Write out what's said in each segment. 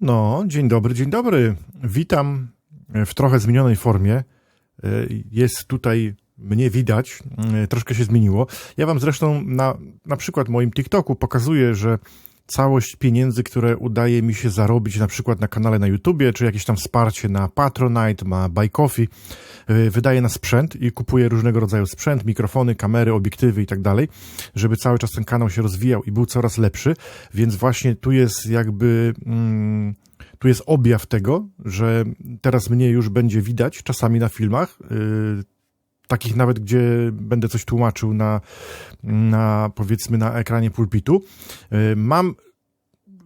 No, dzień dobry, dzień dobry. Witam w trochę zmienionej formie. E, Jest tutaj mnie widać, e, troszkę się zmieniło. Ja wam zresztą na, na przykład moim TikToku pokazuję, że całość pieniędzy, które udaje mi się zarobić na przykład na kanale na YouTubie, czy jakieś tam wsparcie na Patronite, na Buy Coffee, e, wydaje na sprzęt i kupuję różnego rodzaju sprzęt, mikrofony, kamery, obiektywy i tak dalej, żeby cały czas ten kanał się rozwijał i był coraz lepszy, więc właśnie tu jest jakby... Mm, tu jest objaw tego, że teraz mnie już będzie widać czasami na filmach, yy, takich nawet, gdzie będę coś tłumaczył na, na powiedzmy na ekranie pulpitu. Yy, mam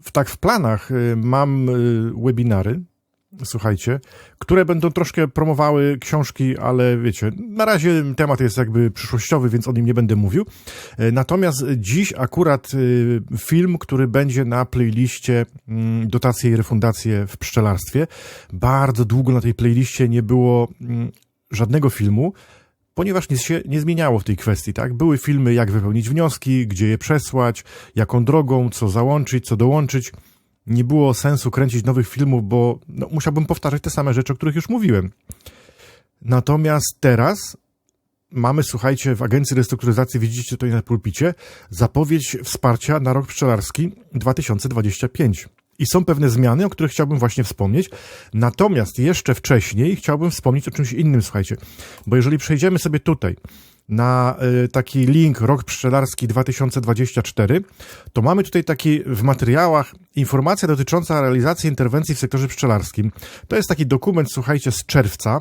w, tak w planach, yy, mam yy, webinary, słuchajcie, które będą troszkę promowały książki, ale wiecie, na razie temat jest jakby przyszłościowy, więc o nim nie będę mówił. E, Natomiast dziś akurat y, film, który będzie na playliście mm, dotacje i refundacje w pszczelarstwie. Bardzo długo na tej playliście nie było mm, żadnego filmu, ponieważ nic się nie zmieniało w tej kwestii, tak? Były filmy, jak wypełnić wnioski, gdzie je przesłać, jaką drogą, co załączyć, co dołączyć nie było sensu kręcić nowych filmów, bo no, musiałbym powtarzać te same rzeczy, o których już mówiłem. Natomiast teraz mamy, słuchajcie, w Agencji Restrukturyzacji, widzicie tutaj na pulpicie, zapowiedź wsparcia na rok pszczelarski 2025. I są pewne zmiany, o których chciałbym właśnie wspomnieć. Natomiast jeszcze wcześniej chciałbym wspomnieć o czymś innym, słuchajcie. Bo jeżeli przejdziemy sobie tutaj na y, taki link Rok Pszczelarski 2024, to mamy tutaj taki w materiałach informacja dotycząca realizacji interwencji w sektorze pszczelarskim. To jest taki dokument, słuchajcie, z czerwca.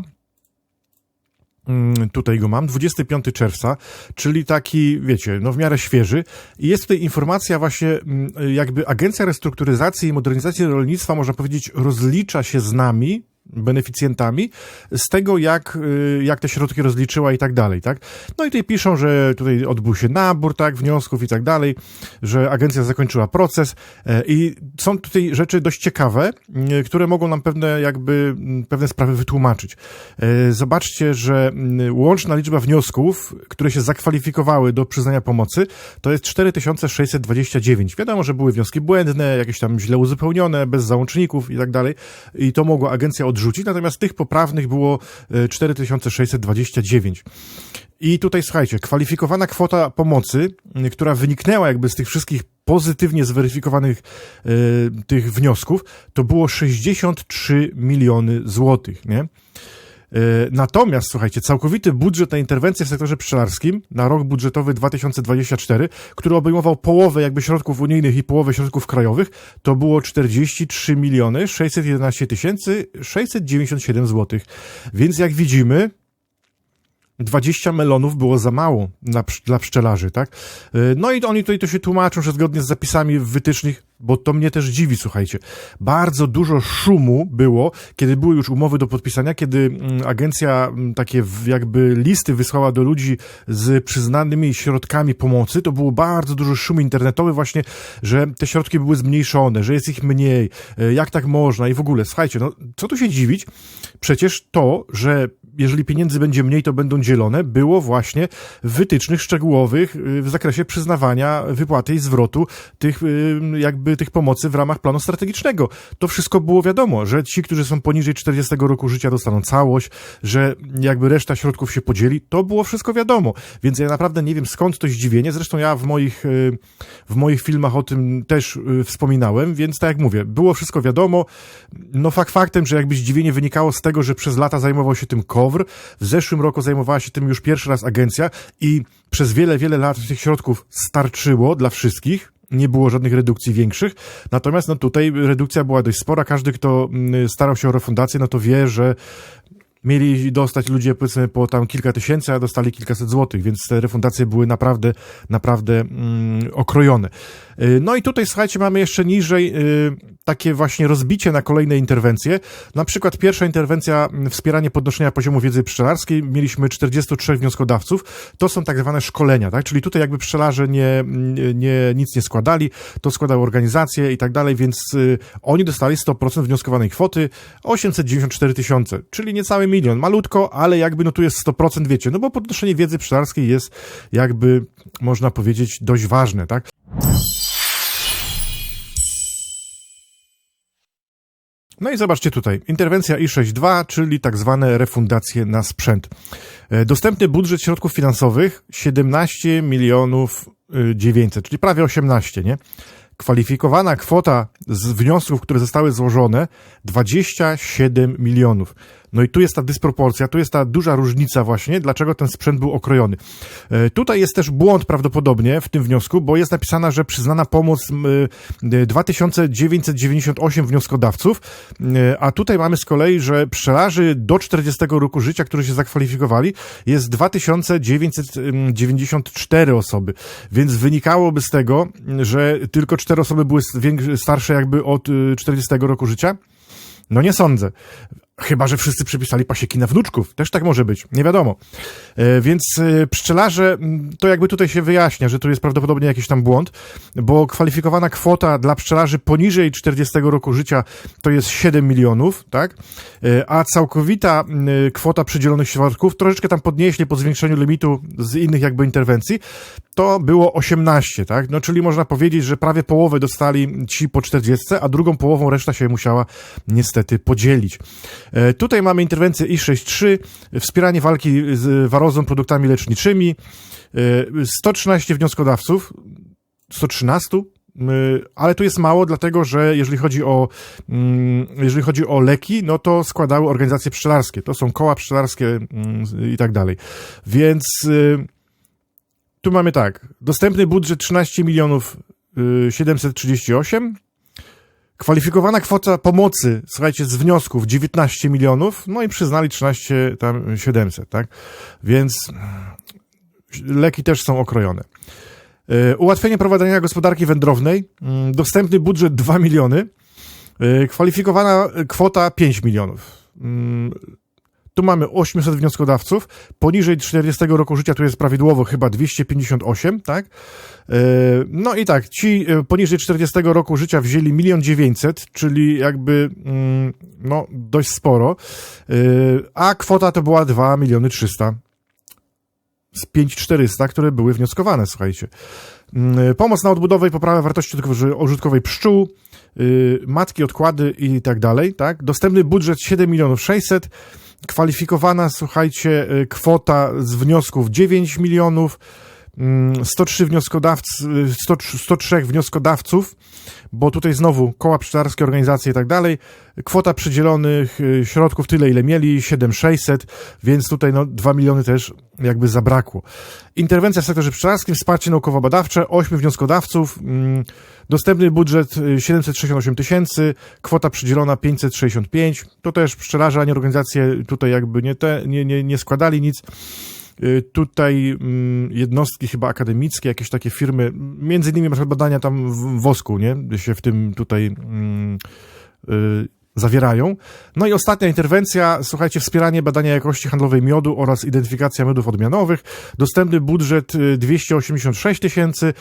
Mm, Tutaj go mam, 25 czerwca, czyli taki, wiecie, no w miarę świeży. I jest tutaj informacja właśnie, mm, jakby Agencja Restrukturyzacji i Modernizacji Rolnictwa, można powiedzieć, rozlicza się z nami, beneficjentami z tego, jak, y, jak te środki rozliczyła i tak dalej, tak? No i tutaj piszą, że tutaj odbył się nabór, tak, wniosków i tak dalej, że agencja zakończyła proces e, i są tutaj rzeczy dość ciekawe, y, które mogą nam pewne jakby, pewne sprawy wytłumaczyć. E, Zobaczcie, że łączna liczba wniosków, które się zakwalifikowały do przyznania pomocy, to jest 4629. Wiadomo, że były wnioski błędne, jakieś tam źle uzupełnione, bez załączników i tak dalej i to mogła agencja odrzucić, natomiast tych poprawnych było e, 4629. I tutaj słuchajcie, kwalifikowana kwota pomocy, która wyniknęła jakby z tych wszystkich pozytywnie zweryfikowanych e, tych wniosków, to było 63 miliony złotych, nie? E, Natomiast, słuchajcie, całkowity budżet na interwencję w sektorze pszczelarskim na rok budżetowy 2024, który obejmował połowę jakby środków unijnych i połowę środków krajowych, to było 43 miliony 611 tysięcy 697 złotych. Więc jak widzimy, 20 melonów było za mało psz- dla pszczelarzy, tak? E, No i oni tutaj to się tłumaczą, że zgodnie z zapisami wytycznych, bo to mnie też dziwi, słuchajcie. Bardzo dużo szumu było, kiedy były już umowy do podpisania, kiedy mm, agencja mm, takie jakby listy wysłała do ludzi z przyznanymi środkami pomocy, to było bardzo dużo szumu internetowy właśnie, że te środki były zmniejszone, że jest ich mniej, e, jak tak można i w ogóle. Słuchajcie, no co tu się dziwić? Przecież to, że jeżeli pieniędzy będzie mniej, to będą dzielone, było właśnie w wytycznych szczegółowych y, w zakresie przyznawania wypłaty i zwrotu tych y, jakby tych pomocy w ramach planu strategicznego. To wszystko było wiadomo, że ci, którzy są poniżej 40 roku życia dostaną całość, że jakby reszta środków się podzieli, to było wszystko wiadomo. Więc ja naprawdę nie wiem skąd to zdziwienie. Zresztą ja w moich, y, w moich filmach o tym też wspominałem, więc tak jak mówię, było wszystko wiadomo. No fakt faktem, że jakby zdziwienie wynikało z tego, że przez lata zajmował się tym W zeszłym roku zajmowała się tym już pierwszy raz agencja i przez wiele, wiele lat tych środków starczyło dla wszystkich, nie było żadnych redukcji większych. Natomiast no tutaj redukcja była dość spora. Każdy, kto mm, starał się o refundację, no to wie, że mieli dostać ludzie powiedzmy po tam kilka tysięcy, a dostali kilkaset złotych, więc te refundacje były naprawdę, naprawdę mm, okrojone. Y, No i tutaj, słuchajcie, mamy jeszcze niżej y, takie właśnie rozbicie na kolejne interwencje. Na przykład pierwsza interwencja, mm, wspieranie podnoszenia poziomu wiedzy pszczelarskiej, mieliśmy 43 wnioskodawców. To są tak zwane szkolenia, tak? Czyli tutaj jakby pszczelarze nie, nie, nic nie składali, to składały organizacje i tak dalej, więc y, oni dostali 100% wnioskowanej kwoty 894 tysiące, czyli niecały milion. Malutko, ale jakby no tu jest 100%, wiecie, no bo podnoszenie wiedzy pszczelarskiej jest jakby, można powiedzieć, dość ważne, tak? No i zobaczcie tutaj, interwencja I62, czyli tak zwane refundacje na sprzęt. E, dostępny budżet środków finansowych 17 milionów 900, czyli prawie 18, nie? Kwalifikowana kwota z wniosków, które zostały złożone 27 milionów. No i tu jest ta dysproporcja, tu jest ta duża różnica właśnie, dlaczego ten sprzęt był okrojony. E, tutaj jest też błąd prawdopodobnie w tym wniosku, bo jest napisana, że przyznana pomoc 2998 wnioskodawców, e, a tutaj mamy z kolei, że pszczelarzy do 40 roku życia, którzy się zakwalifikowali, jest 2994 osoby. Więc wynikałoby z tego, że tylko 4 osoby były starsze jakby od 40 y, roku życia. No nie sądzę. Chyba, że wszyscy przypisali pasieki na wnuczków. Też tak może być. Nie wiadomo. E, więc e, pszczelarze, to jakby tutaj się wyjaśnia, że tu jest prawdopodobnie jakiś tam błąd, bo kwalifikowana kwota dla pszczelarzy poniżej 40 roku życia to jest 7 milionów, tak? E, a całkowita kwota przydzielonych środków, troszeczkę tam podnieśli po zwiększeniu limitu z innych jakby interwencji, to było 18, tak? No, czyli można powiedzieć, że prawie połowę dostali ci po 40, a drugą połową reszta się musiała niestety podzielić. E, tutaj mamy interwencję I63, wspieranie walki z warozą produktami leczniczymi, 113 e, wnioskodawców, 113, e, ale tu jest mało, dlatego że jeżeli chodzi o, mm, jeżeli chodzi o leki, no to składały organizacje pszczelarskie. To są koła pszczelarskie mm, i tak dalej. Więc tu mamy tak, dostępny budżet 13 milionów 738, kwalifikowana kwota pomocy, słuchajcie, z wniosków 19 milionów, no i przyznali 13 tam 700, tak? Więc leki też są okrojone. Ułatwienie prowadzenia gospodarki wędrownej, mm, dostępny budżet 2 miliony, kwalifikowana kwota 5 milionów. Tu mamy 800 wnioskodawców, poniżej 40 roku życia tu jest prawidłowo chyba 258, tak? E, no i tak, ci e, poniżej 40 roku życia wzięli 1 900, czyli jakby mm, no dość sporo, e, a kwota to była 2 miliony 300 z 5400, które były wnioskowane, słuchajcie. Mm, pomoc na odbudowę i poprawę wartości użytkowej pszczół, matki, odkłady i tak dalej, tak? Dostępny budżet 7 milionów 600, kwalifikowana, słuchajcie, y, kwota z wniosków 9 milionów, 103 wnioskodawcy, 100, 103 wnioskodawców, bo tutaj znowu koła pszczelarskie, organizacje i tak dalej. Kwota przydzielonych y, środków tyle, ile mieli, 7600, więc tutaj no 2 miliony też jakby zabrakło. Interwencja w sektorze pszczelarskim, wsparcie naukowo-badawcze, 8 wnioskodawców, mm, dostępny budżet 768 y, tysięcy, kwota przydzielona 565, to też pszczelarze, ani organizacje tutaj jakby nie, te, nie, nie, nie składali nic. Y, tutaj mm, jednostki chyba akademickie, jakieś takie firmy, między innymi na badania tam w wosku, nie, się w tym tutaj mm, y, zawierają. No i ostatnia interwencja, słuchajcie, wspieranie badania jakości handlowej miodu oraz identyfikacja miodów odmianowych. Dostępny budżet 286 y, tysięcy,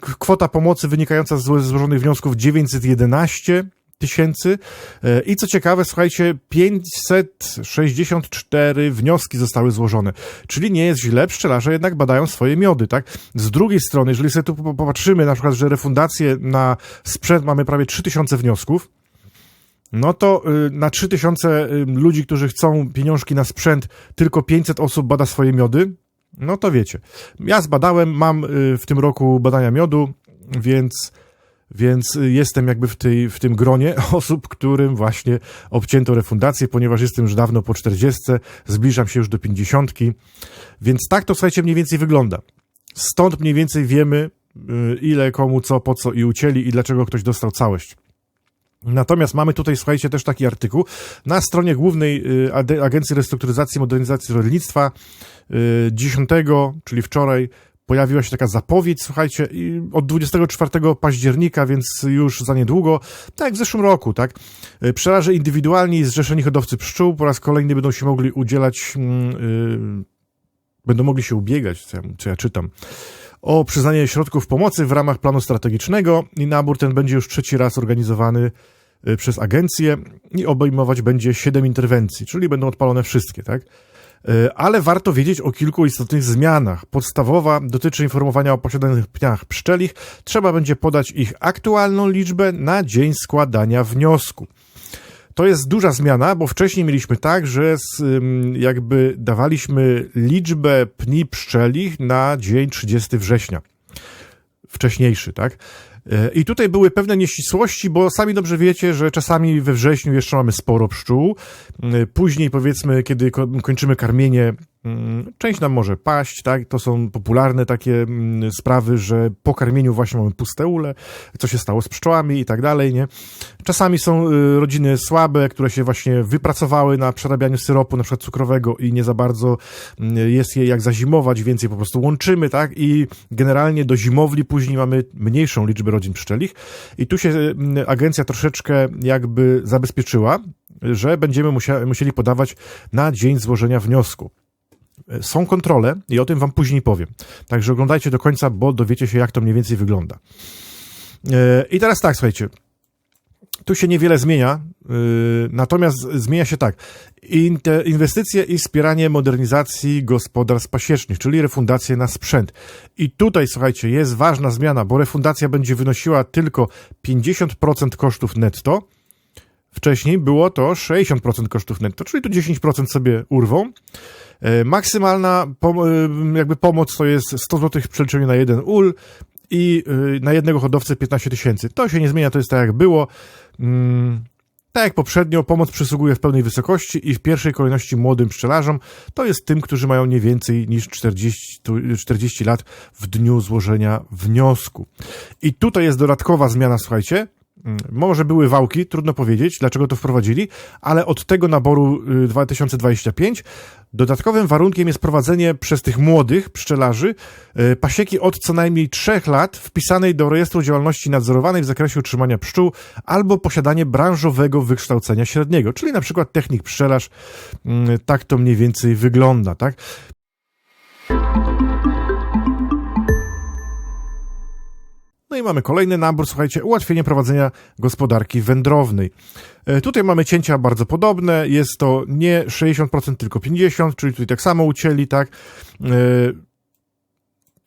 kwota pomocy wynikająca z złożonych wniosków 911 tysięcy e, i co ciekawe, słuchajcie, 564 wnioski zostały złożone, czyli nie jest źle, pszczelarze jednak badają swoje miody, tak? Z drugiej strony, jeżeli sobie tu popatrzymy, na przykład, że refundację na sprzęt mamy prawie 3000 wniosków, no to y, na 3000 y, ludzi, którzy chcą pieniążki na sprzęt, tylko 500 osób bada swoje miody, no to wiecie. Ja zbadałem, mam y, w tym roku badania miodu, więc więc jestem jakby w, tej, w tym gronie osób, którym właśnie obcięto refundację, ponieważ jestem już dawno po 40, zbliżam się już do 50, więc tak to słuchajcie mniej więcej wygląda. Stąd mniej więcej wiemy, y, ile komu co, po co i ucięli i dlaczego ktoś dostał całość. Natomiast mamy tutaj, słuchajcie, też taki artykuł na stronie głównej y, Agencji Restrukturyzacji i Modernizacji Rolnictwa 10, y, czyli wczoraj, pojawiła się taka zapowiedź, słuchajcie, od 24 października, więc już za niedługo, tak jak w zeszłym roku, tak, e, pszczelarze indywidualni zrzeszeni hodowcy pszczół po raz kolejny będą się mogli udzielać, yy, będą mogli się ubiegać, co ja, czytam, o przyznanie środków pomocy w ramach planu strategicznego i nabór ten będzie już trzeci raz organizowany e, przez agencję i obejmować będzie siedem interwencji, czyli będą odpalone wszystkie, tak? E, ale warto wiedzieć o kilku istotnych zmianach. Podstawowa dotyczy informowania o posiadanych pniach pszczelich. Trzeba będzie podać ich aktualną liczbę na dzień składania wniosku. To jest duża zmiana, bo wcześniej mieliśmy tak, że jakby dawaliśmy liczbę pni pszczelich na dzień 30 września. Wcześniejszy, tak? I tutaj były pewne nieścisłości, bo sami dobrze wiecie, że czasami we wrześniu jeszcze mamy sporo pszczół. Później, powiedzmy, kiedy kończymy karmienie część nam może paść, tak? To są popularne takie mm, sprawy, że po karmieniu właśnie mamy puste ule, co się stało z pszczołami i tak dalej, nie? Czasami są y, rodziny słabe, które się właśnie wypracowały na przerabianiu syropu, na przykład cukrowego i nie za bardzo mm, jest je jak zazimować, więc je po prostu łączymy, tak? I generalnie do zimowli później mamy mniejszą liczbę rodzin pszczelich i tu się agencja troszeczkę jakby zabezpieczyła, że będziemy musieli podawać na dzień złożenia wniosku. Są kontrole i o tym wam później powiem. Także oglądajcie do końca, bo dowiecie się, jak to mniej więcej wygląda. E, I teraz tak, słuchajcie. Tu się niewiele zmienia, e, natomiast zmienia się tak. Inwestycje i wspieranie modernizacji gospodarstw pasiecznych, czyli refundacje na sprzęt. I tutaj, słuchajcie, jest ważna zmiana, bo refundacja będzie wynosiła tylko 50% kosztów netto. Wcześniej było to 60% kosztów netto, czyli tu 10% sobie urwą. E, maksymalna e, jakby pomoc to jest 100 zł w przeliczeniu na jeden ul i e, na jednego hodowcę 15 tysięcy. To się nie zmienia, to jest tak jak było. Mm, tak jak poprzednio, pomoc przysługuje w pełnej wysokości i w pierwszej kolejności młodym pszczelarzom, to jest tym, którzy mają nie więcej niż 40, 40 lat w dniu złożenia wniosku. I tutaj jest dodatkowa zmiana, słuchajcie, Mm, może były wałki, trudno powiedzieć, dlaczego to wprowadzili, ale od tego naboru 2025 y, dodatkowym warunkiem jest prowadzenie przez tych młodych pszczelarzy y, pasieki od co najmniej 3 lat wpisanej do rejestru działalności nadzorowanej w zakresie utrzymania pszczół albo posiadanie branżowego wykształcenia średniego, czyli na przykład technik pszczelarz. Mm, tak to mniej więcej wygląda, tak? No i mamy kolejny nabór, słuchajcie, ułatwienie prowadzenia gospodarki wędrownej. E, tutaj mamy cięcia bardzo podobne, jest to nie 60%, tylko 50%, czyli tutaj tak samo ucięli, tak. E,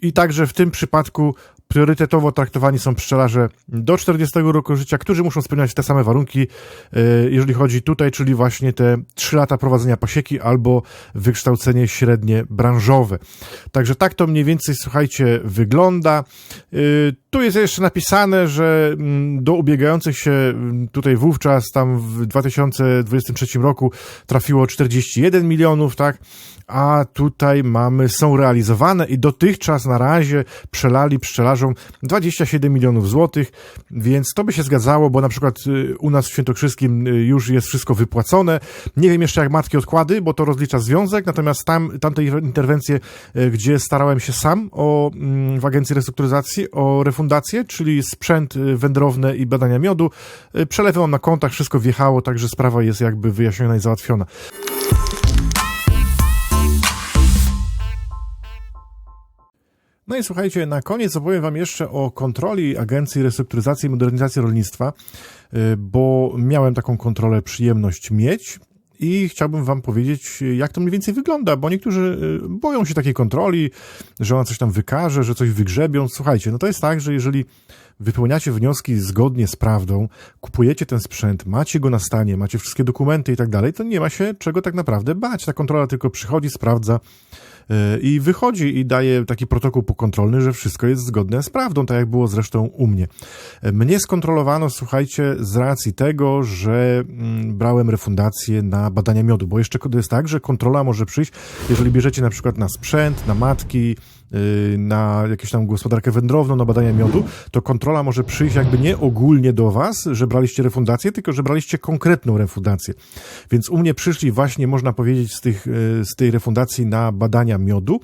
I także w tym przypadku priorytetowo traktowani są pszczelarze do 40 roku życia, którzy muszą spełniać te same warunki, e, jeżeli chodzi tutaj, czyli właśnie te 3 lata prowadzenia pasieki albo wykształcenie średnie branżowe. Także tak to mniej więcej, słuchajcie, wygląda. E, tu jest jeszcze napisane, że mm, do ubiegających się mm, tutaj wówczas, tam w 2023 roku trafiło 41 milionów, tak? a tutaj mamy, są realizowane i dotychczas na razie przelali pszczelarzom 27 milionów złotych, więc to by się zgadzało, bo na przykład y, u nas w Świętokrzyskim y, już jest wszystko wypłacone. Nie wiem jeszcze jak matki odkłady, bo to rozlicza związek, natomiast tam, tamte interwencje, y, gdzie starałem się sam o, mm, w Agencji Restrukturyzacji o refundację, czyli sprzęt wędrowny i badania miodu, przelewy mam na kontach, wszystko wjechało, także sprawa jest jakby wyjaśniona i załatwiona. No i słuchajcie, na koniec opowiem Wam jeszcze o kontroli Agencji Restrukturyzacji i Modernizacji Rolnictwa, y, bo miałem taką kontrolę przyjemność mieć. I chciałbym Wam powiedzieć, jak to mniej więcej wygląda, bo niektórzy y, boją się takiej kontroli, że ona coś tam wykaże, że coś wygrzebią. Słuchajcie, no to jest tak, że jeżeli wypełniacie wnioski zgodnie z prawdą, kupujecie ten sprzęt, macie go na stanie, macie wszystkie dokumenty i tak dalej, to nie ma się czego tak naprawdę bać. Ta kontrola tylko przychodzi, sprawdza, i wychodzi i daje taki protokół pokontrolny, że wszystko jest zgodne z prawdą, tak jak było zresztą u mnie. E, mnie skontrolowano, słuchajcie, z racji tego, że mm, brałem refundację na badania miodu, bo jeszcze jest tak, że kontrola może przyjść, jeżeli bierzecie na przykład na sprzęt, na matki, na jakąś tam gospodarkę wędrowną, na badania miodu, to kontrola może przyjść jakby nie ogólnie do was, że braliście refundację, tylko że braliście konkretną refundację. Więc u mnie przyszli właśnie, można powiedzieć, z, tych, y, z tej refundacji na badania miodu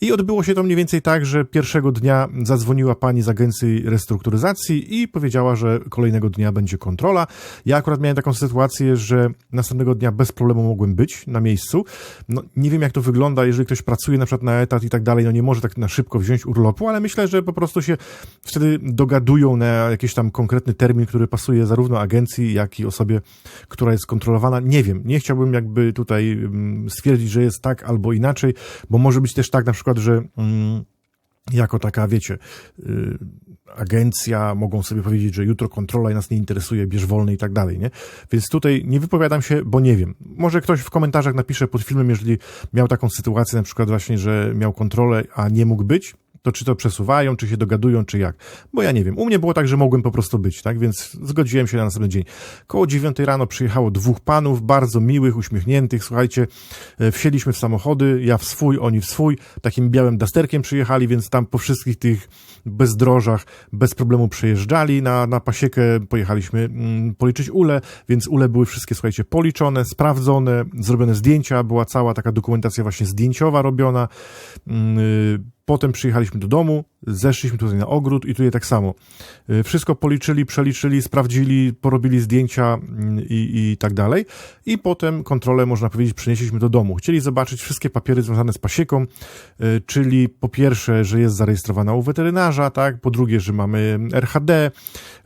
i odbyło się to mniej więcej tak, że pierwszego dnia zadzwoniła pani z agencji restrukturyzacji i powiedziała, że kolejnego dnia będzie kontrola. Ja akurat miałem taką sytuację, że następnego dnia bez problemu mogłem być na miejscu. No, nie wiem, jak to wygląda, jeżeli ktoś pracuje na przykład na etat i tak dalej, no nie może tak na szybko wziąć urlopu, ale myślę, że po prostu się wtedy dogadują na jakiś tam konkretny termin, który pasuje zarówno agencji, jak i osobie, która jest kontrolowana. Nie wiem, nie chciałbym jakby tutaj mm, stwierdzić, że jest tak albo inaczej, bo może być też tak na przykład, że. Mm, jako taka, wiecie, y, agencja, mogą sobie powiedzieć, że jutro kontrola i nas nie interesuje, bierz wolny i tak dalej, nie? Więc tutaj nie wypowiadam się, bo nie wiem. Może ktoś w komentarzach napisze pod filmem, jeżeli miał taką sytuację, na przykład właśnie, że miał kontrolę, a nie mógł być, to czy to przesuwają, czy się dogadują, czy jak. Bo ja nie wiem. U mnie było tak, że mogłem po prostu być, tak? Więc zgodziłem się na następny dzień. Koło dziewiątej rano przyjechało dwóch panów, bardzo miłych, uśmiechniętych. Słuchajcie, e, wsiedliśmy w samochody, ja w swój, oni w swój. Takim białym dasterkiem przyjechali, więc tam po wszystkich tych bezdrożach bez problemu przejeżdżali. Na, na pasiekę pojechaliśmy mm, policzyć ule, więc ule były wszystkie, słuchajcie, policzone, sprawdzone, zrobione zdjęcia, była cała taka dokumentacja właśnie zdjęciowa robiona. Potem przyjechaliśmy do domu, zeszliśmy tutaj na ogród i tutaj tak samo. Y, wszystko policzyli, przeliczyli, sprawdzili, porobili zdjęcia mm, i, i tak dalej. I potem kontrolę, można powiedzieć, przenieśliśmy do domu. Chcieli zobaczyć wszystkie papiery związane z pasieką, y, czyli po pierwsze, że jest zarejestrowana u weterynarza, tak? Po drugie, że mamy RHD,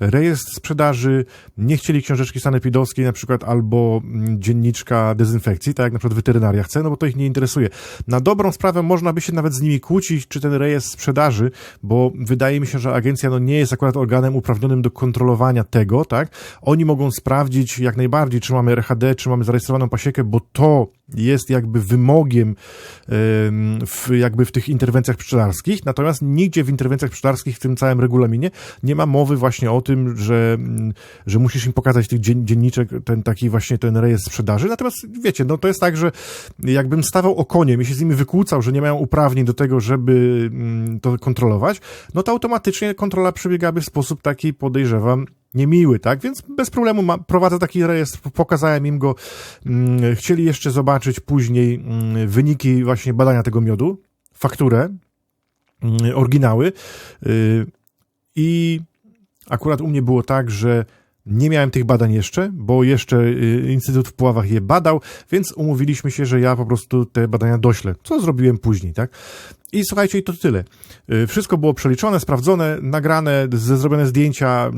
rejestr sprzedaży, nie chcieli książeczki sanepidowskiej na przykład albo mm, dzienniczka dezynfekcji, tak jak na przykład weterynaria chce, no bo to ich nie interesuje. Na dobrą sprawę można by się nawet z nimi kłócić, czy ten rejestr sprzedaży, bo wydaje mi się, że agencja no, nie jest akurat organem uprawnionym do kontrolowania tego, tak? Oni mogą sprawdzić jak najbardziej, czy mamy RHD, czy mamy zarejestrowaną pasiekę, bo to jest jakby wymogiem w, jakby w tych interwencjach pszczelarskich, natomiast nigdzie w interwencjach pszczelarskich w tym całym regulaminie nie ma mowy właśnie o tym, że, że musisz im pokazać tych dzienniczek, ten taki właśnie ten rejestr sprzedaży, natomiast wiecie, no to jest tak, że jakbym stawał o koniem i się z nimi wykłócał, że nie mają uprawnień do tego, żeby to kontrolować, no to automatycznie kontrola przebiegałaby w sposób taki, podejrzewam, niemiły, tak? Więc bez problemu ma, prowadzę taki rejestr, pokazałem im go. Mm, chcieli jeszcze zobaczyć później mm, wyniki właśnie badania tego miodu, fakturę, mm, oryginały. Y, I akurat u mnie było tak, że nie miałem tych badań jeszcze, bo jeszcze y, Instytut w Puławach je badał, więc umówiliśmy się, że ja po prostu te badania doślę, co zrobiłem później, tak? I słuchajcie, i to tyle. Y, wszystko było przeliczone, sprawdzone, nagrane, zrobione zdjęcia,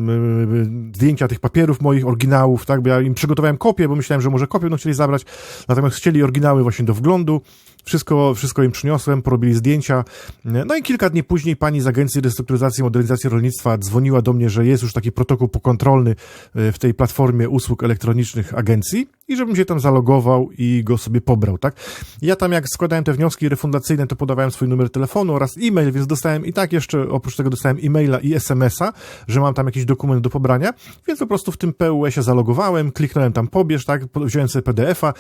y, zdjęcia tych papierów moich, oryginałów, tak, bo ja im przygotowałem kopię, bo myślałem, że może kopię no chcieli zabrać, natomiast chcieli oryginały właśnie do wglądu, wszystko, wszystko im przyniosłem, porobili zdjęcia. No i kilka dni później pani z Agencji Restrukturyzacji i Modernizacji Rolnictwa dzwoniła do mnie, że jest już taki protokół pokontrolny y, w tej platformie usług elektronicznych agencji i żebym się tam zalogował i go sobie pobrał, tak? Ja tam jak składałem te wnioski refundacyjne, to podawałem swój numer telefonu oraz e-mail, więc dostałem i tak jeszcze, oprócz tego dostałem e-maila i SMS-a, że mam tam jakiś dokument do pobrania, więc po prostu w tym PUS-ie zalogowałem, kliknąłem tam pobierz, tak? Wziąłem sobie PDF-a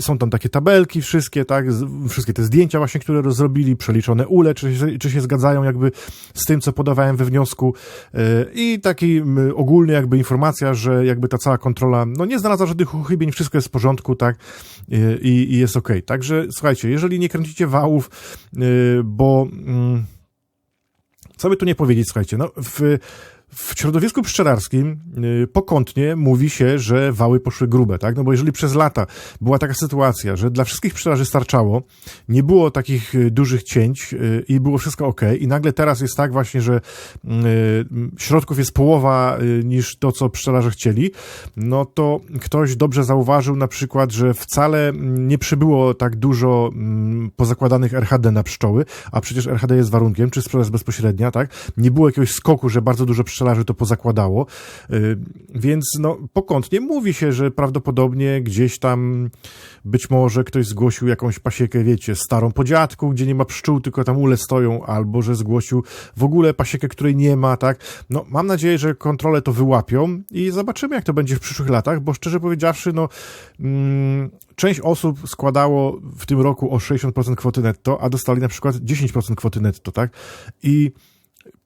są tam takie tabelki wszystkie, tak? Wszystkie te zdjęcia właśnie, które zrobili, przeliczone ule, czy, się, czy się zgadzają jakby z tym, co podawałem we wniosku yy, i taki ogólny jakby informacja, że jakby ta cała kontrola, no nie znalazła żadnych uchybień, wszystko jest w porządku, tak, i, i jest ok. Także słuchajcie, jeżeli nie kręcicie wałów, y, bo mm, co by tu nie powiedzieć, słuchajcie, no w w środowisku pszczelarskim y, pokątnie mówi się, że wały poszły grube, tak? No bo jeżeli przez lata była taka sytuacja, że dla wszystkich pszczelarzy starczało, nie było takich y, dużych cięć y, i było wszystko ok, i nagle teraz jest tak właśnie, że środków jest połowa niż to, co pszczelarze chcieli, no to ktoś dobrze zauważył na przykład, że wcale nie przybyło tak dużo mm, pozakładanych RHD na pszczoły, a przecież RHD jest warunkiem, czy sprzedaż bezpośrednia, tak? Nie było jakiegoś skoku, że bardzo dużo pszczelarów pszczelarzy to pozakładało. Y, więc no, pokątnie mówi się, że prawdopodobnie gdzieś tam być może ktoś zgłosił jakąś pasiekę, wiecie, starą po dziadku, gdzie nie ma pszczół, tylko tam ule stoją, albo że zgłosił w ogóle pasiekę, której nie ma, tak? No, mam nadzieję, że kontrole to wyłapią i zobaczymy, jak to będzie w przyszłych latach, bo szczerze powiedziawszy, no, mm, część osób składało w tym roku o 60% kwoty netto, a dostali na przykład 10% kwoty netto, tak? I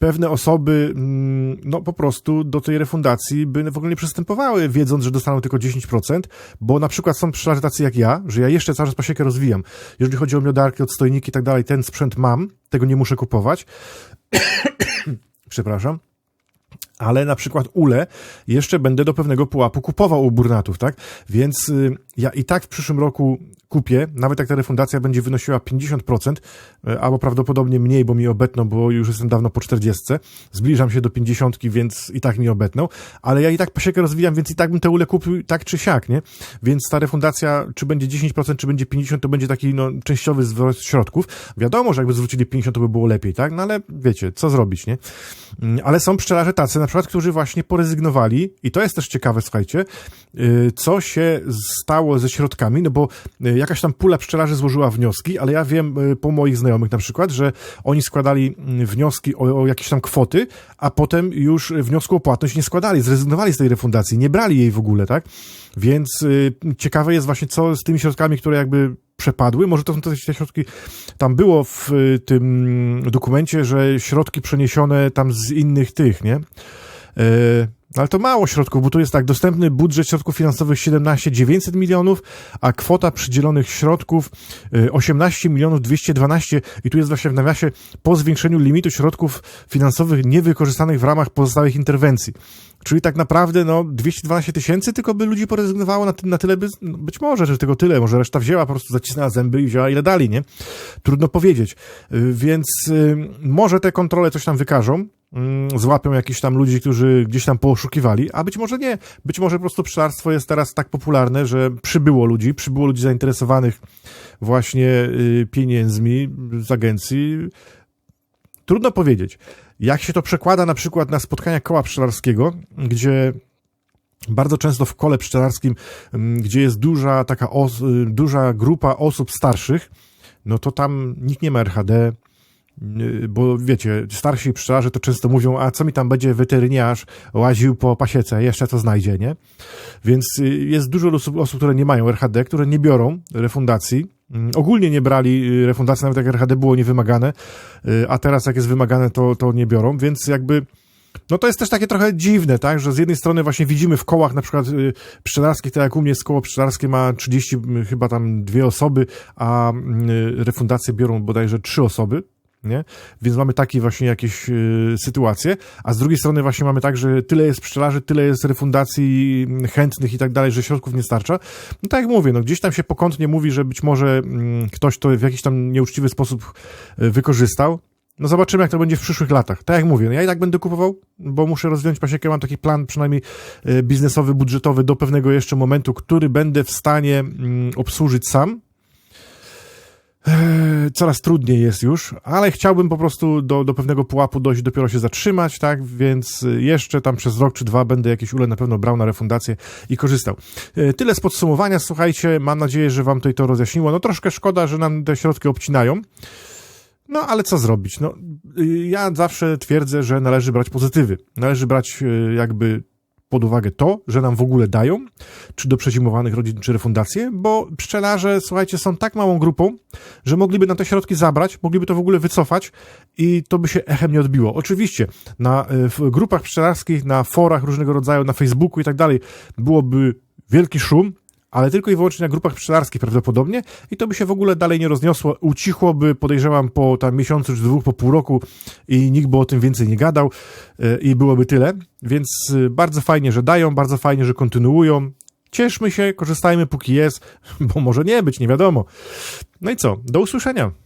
pewne osoby, mm, no po prostu do tej refundacji by w ogóle nie przystępowały, wiedząc, że dostaną tylko 10%, bo na przykład są pszczelarze tacy jak ja, że ja jeszcze cały czas pasiekę rozwijam. Jeżeli chodzi o miodarki, odstojniki i tak dalej, ten sprzęt mam, tego nie muszę kupować. Przepraszam ale na przykład ule jeszcze będę do pewnego pułapu kupował u burnatów, tak? Więc y, ja i tak w przyszłym roku kupię, nawet jak ta refundacja będzie wynosiła 50%, y, albo prawdopodobnie mniej, bo mi obetną, bo już jestem dawno po 40, zbliżam się do 50, więc i tak mi obetną, ale ja i tak pasiekę rozwijam, więc i tak bym te ule kupił tak czy siak, nie? Więc ta refundacja, czy będzie 10%, czy będzie 50%, to będzie taki no, częściowy zwrot środków. Wiadomo, że jakby zwrócili 50%, to by było lepiej, tak? No ale wiecie, co zrobić, nie? Mm, ale są pszczelarze tacy, na przykład, którzy właśnie porezygnowali, i to jest też ciekawe, słuchajcie, y, co się stało ze środkami, no bo y, jakaś tam pula pszczelarzy złożyła wnioski, ale ja wiem y, po moich znajomych na przykład, że oni składali mm, wnioski o, o jakieś tam kwoty, a potem już wniosku o płatność nie składali, zrezygnowali z tej refundacji, nie brali jej w ogóle, tak? Więc ciekawe jest właśnie, co z tymi środkami, które jakby przepadły. Może to są te środki, tam było w tym dokumencie, że środki przeniesione tam z innych tych, nie? E, ale to mało środków, bo tu jest tak, dostępny budżet środków finansowych 17 900 milionów, a kwota przydzielonych środków 18 e, milionów 212 i tu jest właśnie w nawiasie po zwiększeniu limitu środków finansowych niewykorzystanych w ramach pozostałych interwencji. Czyli tak naprawdę, no, 212 tysięcy tylko by ludzi porezygnowało na, ty, na tyle, by, no, być może, że tylko tyle, może reszta wzięła, po prostu zacisnęła zęby i wzięła ile dali, nie? Trudno powiedzieć. Y, więc y, może te kontrole coś tam wykażą, złapią jakichś tam ludzi, którzy gdzieś tam poszukiwali, a być może nie. Być może po prostu pszczelarstwo jest teraz tak popularne, że przybyło ludzi, przybyło ludzi zainteresowanych właśnie y, pieniędzmi z agencji. Trudno powiedzieć. Jak się to przekłada na przykład na spotkania koła pszczelarskiego, gdzie bardzo często w kole pszczelarskim, mm, gdzie jest duża taka y, duża grupa osób starszych, no to tam nikt nie ma RHD, bo wiecie, starsi pszczelarze to często mówią, a co mi tam będzie weteryniarz łaził po pasiece, jeszcze co znajdzie, nie? Więc y, jest dużo osób, osób, które nie mają RHD, które nie biorą refundacji, Mm, ogólnie nie brali y, refundacji, nawet jak RHD było niewymagane, a teraz jak jest wymagane, to, to nie biorą, więc jakby no to jest też takie trochę dziwne, tak, że z jednej strony właśnie widzimy w kołach na przykład pszczelarskich, tak jak u mnie z koło pszczelarskie ma 30, chyba tam dwie osoby, a refundacje biorą bodajże trzy osoby, nie? Więc mamy takie właśnie jakieś y, sytuacje, a z drugiej strony właśnie mamy tak, że tyle jest pszczelarzy, tyle jest refundacji chętnych i tak dalej, że środków nie starcza. No tak jak mówię, no gdzieś tam się pokątnie mówi, że być może y, ktoś to w jakiś tam nieuczciwy sposób y, wykorzystał. No zobaczymy, jak to będzie w przyszłych latach. Tak jak mówię, no ja i tak będę kupował, bo muszę rozwiązać pasiekę. Mam taki plan przynajmniej y, biznesowy, budżetowy do pewnego jeszcze momentu, który będę w stanie mm, obsłużyć sam coraz trudniej jest już, ale chciałbym po prostu do, do pewnego pułapu dojść, dopiero się zatrzymać, tak, więc jeszcze tam przez rok czy dwa będę jakieś ule na pewno brał na refundację i korzystał. E, tyle z podsumowania, słuchajcie, mam nadzieję, że wam tutaj to rozjaśniło. No troszkę szkoda, że nam te środki obcinają, no ale co zrobić? No, y, ja zawsze twierdzę, że należy brać pozytywy. Należy brać y, jakby pod uwagę to, że nam w ogóle dają, czy do przezimowanych rodzin, czy refundacje, bo pszczelarze, słuchajcie, są tak małą grupą, że mogliby na te środki zabrać, mogliby to w ogóle wycofać i to by się echem nie odbiło. Oczywiście na, w grupach pszczelarskich, na forach różnego rodzaju, na Facebooku i tak dalej byłoby wielki szum, ale tylko i wyłącznie na grupach pszczelarskich prawdopodobnie i to by się w ogóle dalej nie rozniosło. Ucichłoby, podejrzewam, po tam miesiącu czy dwóch, po pół roku i nikt by o tym więcej nie gadał e, i byłoby tyle. Więc e, bardzo fajnie, że dają, bardzo fajnie, że kontynuują. Cieszmy się, korzystajmy póki jest, bo może nie być, nie wiadomo. No i co? Do usłyszenia.